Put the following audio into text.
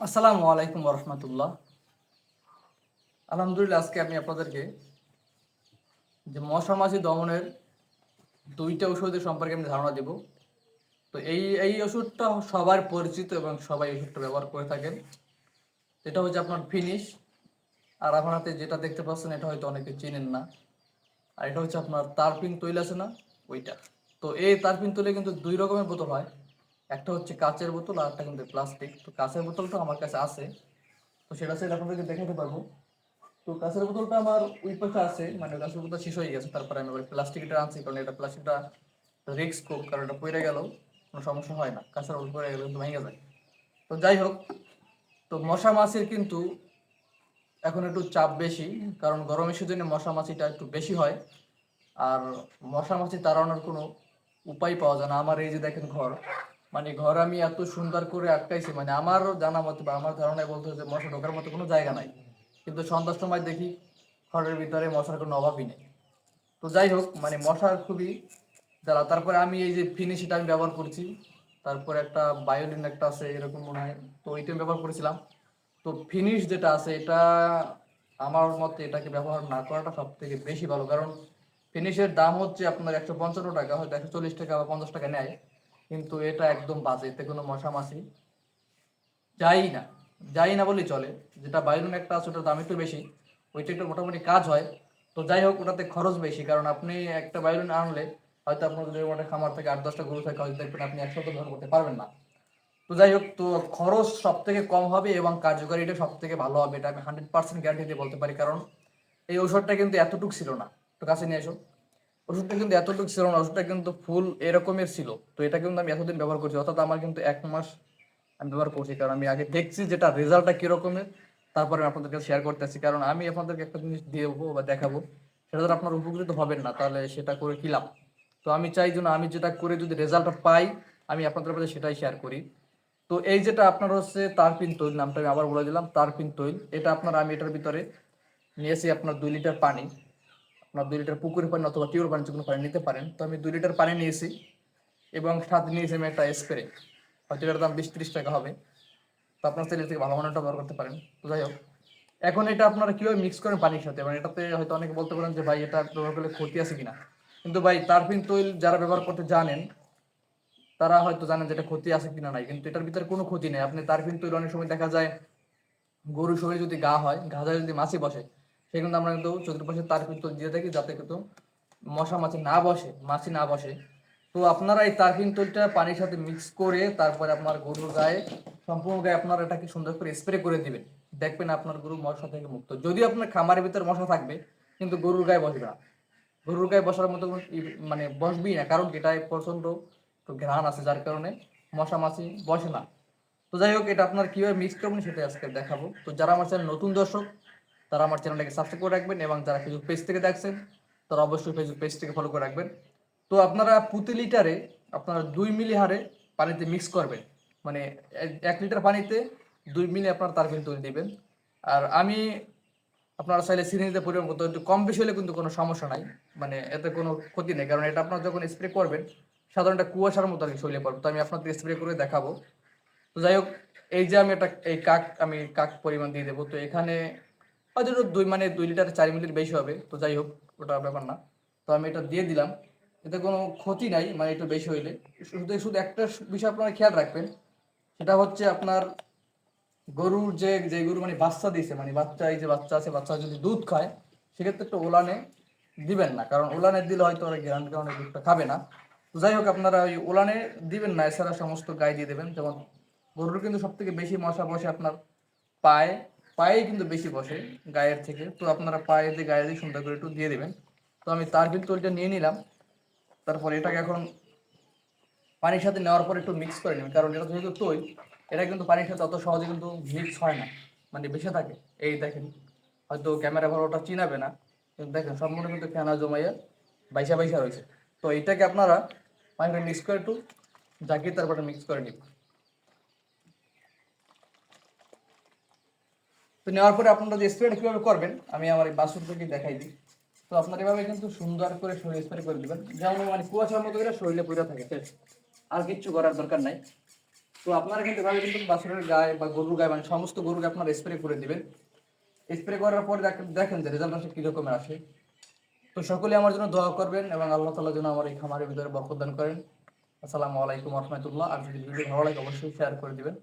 আসসালামু আলাইকুম রহমতুল্লাহ আলহামদুলিল্লাহ, আজকে আমি আপনাদেরকে যে মশা মাছি দমনের দুইটা ওষুধের সম্পর্কে আমি ধারণা দেব। তো এই এই ওষুধটা সবার পরিচিত এবং সবাই ওষুধটা ব্যবহার করে থাকেন। এটা হচ্ছে আপনার ফিনিশ। আর আপনার হাতে যেটা দেখতে পাচ্ছেন, এটা হয়তো অনেকে চেনেন না। আর এটা হচ্ছে আপনার তারপিন তৈল আছে না, ওইটা। তো এই তারপিন তৈলে কিন্তু দুই রকমের বোতল হয়। একটা হচ্ছে কাচের বোতল আর একটা কিন্তু প্লাস্টিক তো কাচের বোতলটা আমার কাছে আছে। তো সেটা সেটা আপনাদেরকে দেখাতে পারব। তো কাঁচের বোতলটা আমার ওই পাশে আছে মানে কাঁচের বোতল শেষ হয়ে গেছে। তারপরে আমি আবার প্লাস্টিকটা আনছি, কারণ এটা প্লাস্টিকটা রিক্স খুব, কারণ এটা পড়ে গেল, কোনো সমস্যা হয় না। কাঁচের বোতল পড়ে গেলে, কিন্তু ভেঙে যায়। তো যাই হোক, তো মশা মাছির কিন্তু এখন একটু চাপ বেশি, কারণ গরমের সিজনে মশা মাছিটা একটু বেশি হয়। আর মশা মাছি তাড়ানোর কোনো উপায় পাওয়া যায় না। আমার এই যে দেখেন ঘর মানে ঘর আমি এত সুন্দর করে আটকাইছি মানে আমার জানা মতে বা আমার ধারণায় বলতে যে মশা ঢোকার মতো কোনো জায়গা নাই। কিন্তু সন্ধ্যার সময় দেখি ঘরের ভিতরে মশার কোনো অভাবই নেই। তো যাই হোক মানে মশার খুবই জ্বালা। তারপরে আমি এই যে ফিনিশিটা আমি ব্যবহার করছি। তারপরে একটা বায়োলিন একটা আছে, এরকম মনে হয়। তো ওইটা ব্যবহার করেছিলাম। তো ফিনিশ যেটা আছে, এটা আমার মতে এটাকে ব্যবহার না করাটা সব থেকে বেশি ভালো। কারণ ফিনিশের দাম হচ্ছে আপনার একশো পঞ্চান্ন টাকা, হয়তো একশো চল্লিশ টাকা বা পঞ্চাশ টাকা নেয়। কিন্তু এটা একদম বাজে, এতে কোনো মশা মাছি যাই না যাই না বলেই চলে। যেটা বাইরুন একটা আছে, ওটার দাম একটু বেশি, ওইটা একটু মোটামুটি কাজ হয়। তো যাই হোক, ওটাতে খরচ বেশি, কারণ আপনি একটা বাইরুন আনলে হয়তো আপনার যদি ওটা খামার থেকে আট, দশটা গরু থাকে, হয়তো দেখবেন আপনি তো ব্যবহার করতে পারবেন না। তো যাই হোক, তো খরচ সব থেকে কম হবে এবং কার্যকারিতা সব থেকে ভালো হবে, এটা আমি হান্ড্রেড পার্সেন্ট গ্যারান্টি দিয়ে বলতে পারি, কারণ এই ওষুধটা কিন্তু এতটুক ছিল না। একটু কাছে নিয়ে এসো। ওষুধটা কিন্তু এতটুকু ছিল না, ওষুধটা কিন্তু ফুল এরকমের ছিল। তো এটা কিন্তু আমি এতদিন ব্যবহার করছি, অর্থাৎ আমার কিন্তু এক মাস আমি ব্যবহার করছি, কারণ আমি আগে দেখছি যেটা রেজাল্টটা কিরকমের, তারপরে আমি আপনাদের কাছে শেয়ার করতেছি কারণ আমি আপনাদেরকে একটা জিনিস দেবো বা দেখাবো, সেটা যদি আপনার উপকৃত হবেন না, তাহলে সেটা করে কি লাভ? তো আমি চাই যেন আমি যেটা করে যদি রেজাল্টটা পাই, আমি আপনাদের কাছে সেটাই শেয়ার করি। তো এই যেটা আপনার হচ্ছে তারপিন তৈল নামটা আমি আবার বলে দিলাম, তারপিন তৈল। এটা আপনার আমি এটার ভিতরে নিয়েছি আপনার দুই লিটার পানি। আপনার দুই লিটার পুকুরের পানি অথবা টিউর পানি যে কোনো পানি নিতে পারেন। তো আমি দুই লিটার পানি নিয়েছি এবং সাথে নিয়েছি আমি একটা স্প্রে, হয়তো এটার দাম বিশ ত্রিশ টাকা হবে। তো আপনার সেলের থেকে ভালো মানটা ব্যবহার করতে পারেন। তো যাই হোক, এখন এটা আপনারা কীভাবে মিক্স করেন পানির সাথে? মানে এটাতে হয়তো অনেকে বলতে পারেন যে, ভাই, এটা ব্যবহার করলে ক্ষতি আছে কিনা? কিন্তু ভাই তারপিন তৈল যারা ব্যবহার করতে জানেন, তারা হয়তো জানেন যে এটা ক্ষতি আছে কিনা নাই। কিন্তু এটার ভিতরে কোনো ক্ষতি নেই। আপনি তারপিন তৈল অনেক সময় দেখা যায়, গরু শরীরে যদি গা হয়, গাধায় যদি মাছি বসে সেই কিন্তু আমরা কিন্তু চতুর্পাশে তারপিন তৈল দিয়ে থাকি যাতে কিন্তু মশা মাছি না বসে, মাছি না বসে। তো আপনারা এই তারপিন তৈলটা পানির সাথে মিক্স করে তারপরে আপনার গরুর গায়ে, সম্পূর্ণ গায়ে আপনারা এটাকে সুন্দর করে স্প্রে করে দিবেন। দেখবেন আপনার গরু মশা থেকে মুক্ত। যদিও আপনার খামারের ভিতরে মশা থাকবে, কিন্তু গরুর গায়ে বসবে না। গরুর গায়ে বসার মতো মানে বসবেই না, কারণ এটায় প্রচণ্ড একটু ঘ্রাণ আছে, যার কারণে মশা মাছি বসে না। তো যাই হোক, এটা আপনার কীভাবে মিক্স করবেন সেটাই আজকে দেখাবো। তো যারা আমার চ্যানেল নতুন দর্শক তারা আমার চ্যানেলটাকে সাবস্ক্রাইব করে রাখবেন এবং যারা ফেসবুক পেজ থেকে দেখছেন, তারা অবশ্যই ফেসবুক পেজ থেকে ফলো করে রাখবেন। তো আপনারা প্রতি লিটারে আপনারা দুই মিলি হারে পানিতে মিক্স করবেন। মানে এক- লিটার পানিতে দুই মিলি আপনার তার কিন্তু দিবেন। আর আমি আপনারা চাইলে সিরিঞ্জে পরিমাণ করতে একটু কম বেশি হলে কিন্তু কোনো সমস্যা নাই। মানে এতে কোনো ক্ষতি নেই, কারণ এটা আপনার যখন স্প্রে করবেন, সাধারণত কুয়াশার মতো আর কি শরীরে পড়বে। তো আমি আপনাদের স্প্রে করে দেখাবো। তো যাই হোক, এই যে আমি একটা, এই কাক, আমি কাক পরিমাণ দিয়ে দেবো। তো এখানে হয়তো দুই মানে দুই লিটার চার মিলির বেশি হবে, তো যাই হোক, ওটা ব্যাপার না। তো আমি এটা দিয়ে দিলাম। এতে কোনো ক্ষতি নাই মানে একটু বেশি হইলে। শুধু শুধু একটা বিষয় আপনারা খেয়াল রাখবেন, সেটা হচ্ছে আপনার গরুর যে যে গরু মানে বাচ্চা দিয়েছে মানে বাচ্চা, এই যে বাচ্চা আছে, বাচ্চা যদি দুধ খায়, সেক্ষেত্রে একটু ওলানে দিবেন না, কারণ ওলানে দিলে হয়তো ওরা গ্যারান্টি কারণে দুধটা খাবে না। তো যাই হোক, আপনারা ওই ওলানে দিবেন না, এছাড়া সমস্ত গায়ে দিয়ে দেবেন। যেমন গরুর কিন্তু সব থেকে বেশি মশা বসে আপনার পায়ে পায়ে কিন্তু বেশি বসে গায়ের থেকে। তো আপনারা পায়ে দিয়ে গায়ে দিয়ে সুন্দর করে একটু দিয়ে দেবেন। তো আমি তার কিন্তু ওইটা নিয়ে নিলাম। তারপর এটাকে এখন পানির সাথে নেওয়ার পর একটু মিক্স করে নেবেন। কারণ এটা যেহেতু তৈল, এটা কিন্তু পানির সাথে অত সহজে কিন্তু মিক্স হয় না। মানে বেশি থাকে। এই দেখেন, হয়তো ক্যামেরা ভালো ওটা চিনাবে না। কিন্তু দেখেন, সম্পূর্ণ কিন্তু ফেনা জমাইয়া বাইসা বাইসা রয়েছে। তো এইটাকে আপনারা পানিটা মিক্স করে একটু জাগিয়ে তারপরে মিক্স করে নিন তো নেওয়ার পরে আপনারা যে স্প্রেটা কীভাবে করবেন, আমি আমার এই বাসুর থেকে দেখাই দিই। তো আপনার এভাবে কিন্তু সুন্দর করে শরীর স্প্রে করে দিবেন। যেমন মানে কুয়াশার মতো করে শরীরে পুরো থাকে। আর কিচ্ছু করার দরকার নাই। তো আপনারা কিন্তু এভাবে কিন্তু বাছুরের গায়ে বা গরুর গায়ে মানে সমস্ত গরুকে আপনারা স্প্রে করে দিবেন। স্প্রে করার পর দেখেন- দেখেন যে রেজাল্ট আসে, কীরকমের আসে। তো সকলে আমার জন্য দোয়া করবেন এবং আল্লাহ তালা যেন আমার এই খামারের ভিতরে বরকত দান করেন। আসসালামু আলাইকুম রহমতুল্লাহ। আর যদি ভিডিও ভালো লাগে, অবশ্যই শেয়ার করে দিবেন।